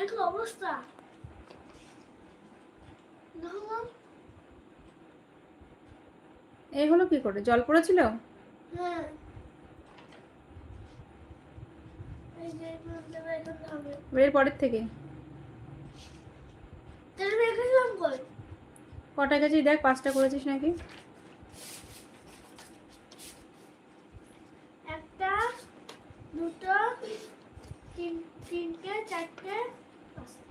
দেখো অবস্থা? এই হলো? কি করে? জল পড়েছিল? হ্যাঁ। এর পরের থেকে? কটা গেছিস দেখ পাঁচটা করেছিস নাকি? একটা দুটো তিন তিনটে চারটে পাঁচটা।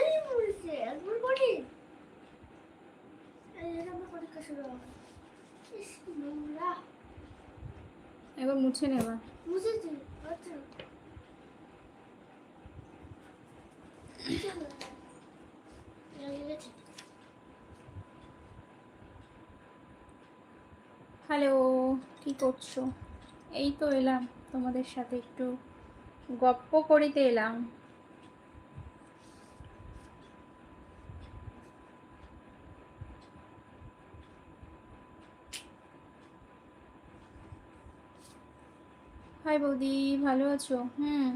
এই বলছে একবার করি এই যে আমার পরীক্ষা শুরু হবে ইস, কি নোংরা এবার মুছে নে এবার বুঝেছি আচ্ছা। হ্যালো কি করছ? এই তো এলাম তোমাদের সাথে একটু গপ্প করিতে এলাম। হাই বৌদি। ভালো আছো? হুম।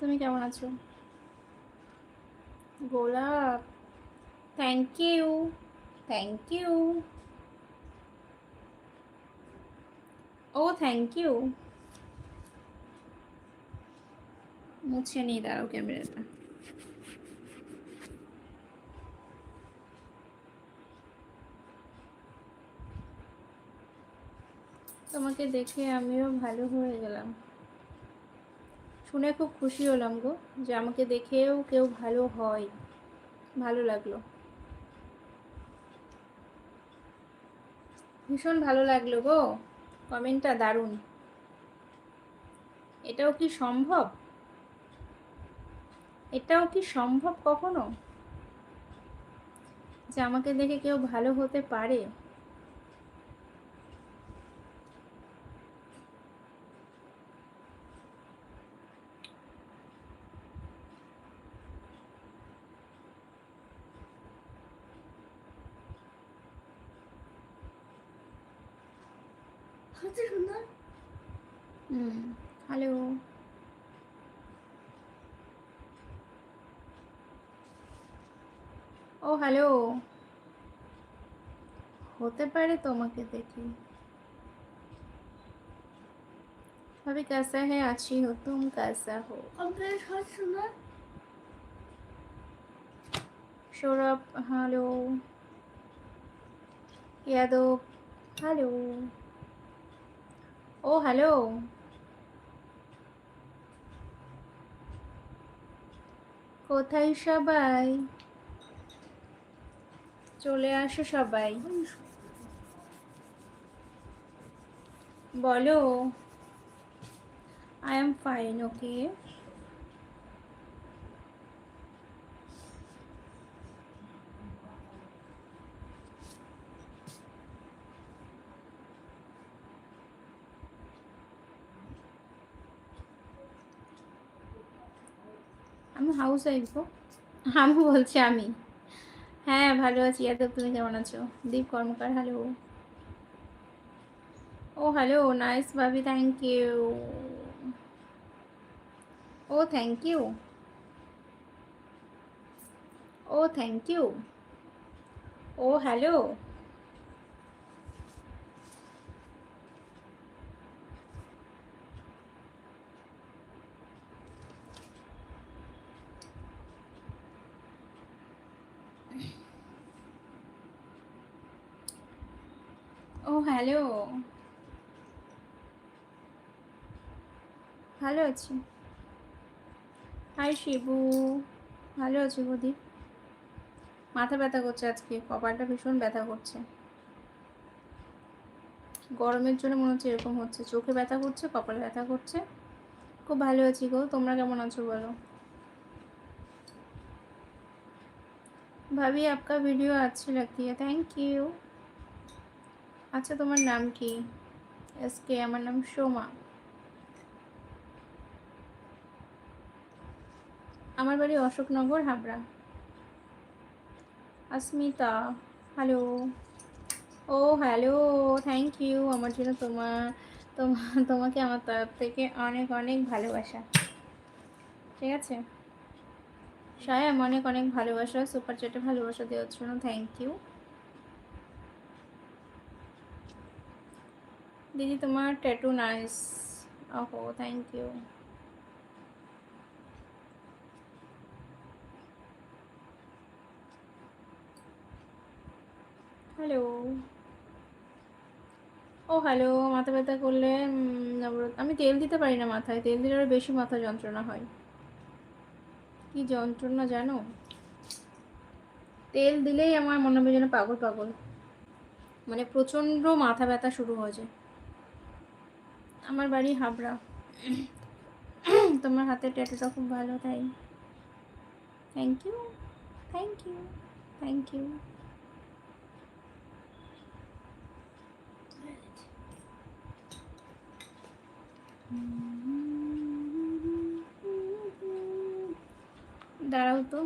তুমি কেমন আছো? Golap. Thank you thank you O thank you মুছে নিয়ে দাঁড়াও ক্যামেরাটা। তোমাকে দেখে আমিও ভালো হয়ে গেলাম। শুনে খুব খুশি হলাম গো যে আমাকে দেখেও কেউ ভালো হয়। ভালো লাগল। ভীষণ ভালো লাগল গো। কমেন্টটা দারুণ। এটাও কি সম্ভব? এটাও কি সম্ভব কখনো? যে আমাকে দেখে কেউ ভালো হতে পারে? কত সুন্দর হুম হ্যালো ও হ্যালো হতে পারে তোমাকে দেখি ভাবি कैसा है अच्छी हो तुम कैसा हो কম্পিউটার কত সুন্দর সৌরভ হ্যালো ইয়াদব হ্যালো ও হ্যালো। কোথায় সবাই? চলে আসো সবাই। বলো। আই এম ফাইন ওকে আমি হাউস ওয়াইফ গো আমি বলছি আমি। হ্যাঁ ভালো আছি। ইয়াদব তুমি কেমন আছো? দীপ কর্মকার হ্যালো ও হ্যালো নাইস ভাবি থ্যাংক ইউ ও থ্যাংক ইউ ও থ্যাংক ইউ ও হ্যালো ও হ্যালো ভালো আছি হাই শিবু ভালো আছি প্রদীপ মাথা ব্যথা করছে আজকে কপালটা ভীষণ ব্যথা করছে গরমের জন্য মনে হচ্ছে এরকম হচ্ছে চোখে ব্যথা করছে কপালে ব্যথা করছে খুব ভালো আছি গো তোমরা কেমন আছো বলো ভাবি आपका वीडियो अच्छी लगती है थैंक यू আচ্ছা তোমার নাম কি? এস কে, আমার নাম সোমা। আমার বাড়ি অশোকনগর, হাবড়া। আসমিতা হ্যালো ও হ্যালো থ্যাংক ইউ আমার জন্য তোমার তোমাকে আমার তরফ থেকে অনেক অনেক ভালোবাসা। ঠিক আছে? সায়াম, অনেক অনেক ভালোবাসা সুপার চ্যাটে ভালোবাসা দেওয়ার জন্য থ্যাংক ইউ দিদি, তোমার ট্যাটু নাইস ওহো থ্যাংক ইউ হ্যালো ও হ্যালো মাথা ব্যথা করলে আমি তেল দিতে পারি না মাথায়, তেল দিলে আরও বেশি মাথা যন্ত্রণা হয়। কি যন্ত্রণা জানো? তেল দিলেই আমার মনে হবে যেন পাগল পাগল। মানে প্রচণ্ড মাথা ব্যথা শুরু হয়ে যায়। আমার বাড়ি হাবড়া। তোমার হাতের ট্যাটুটা খুব ভালো, তাই। Thank you thank you thank you দাঁড়াও তো।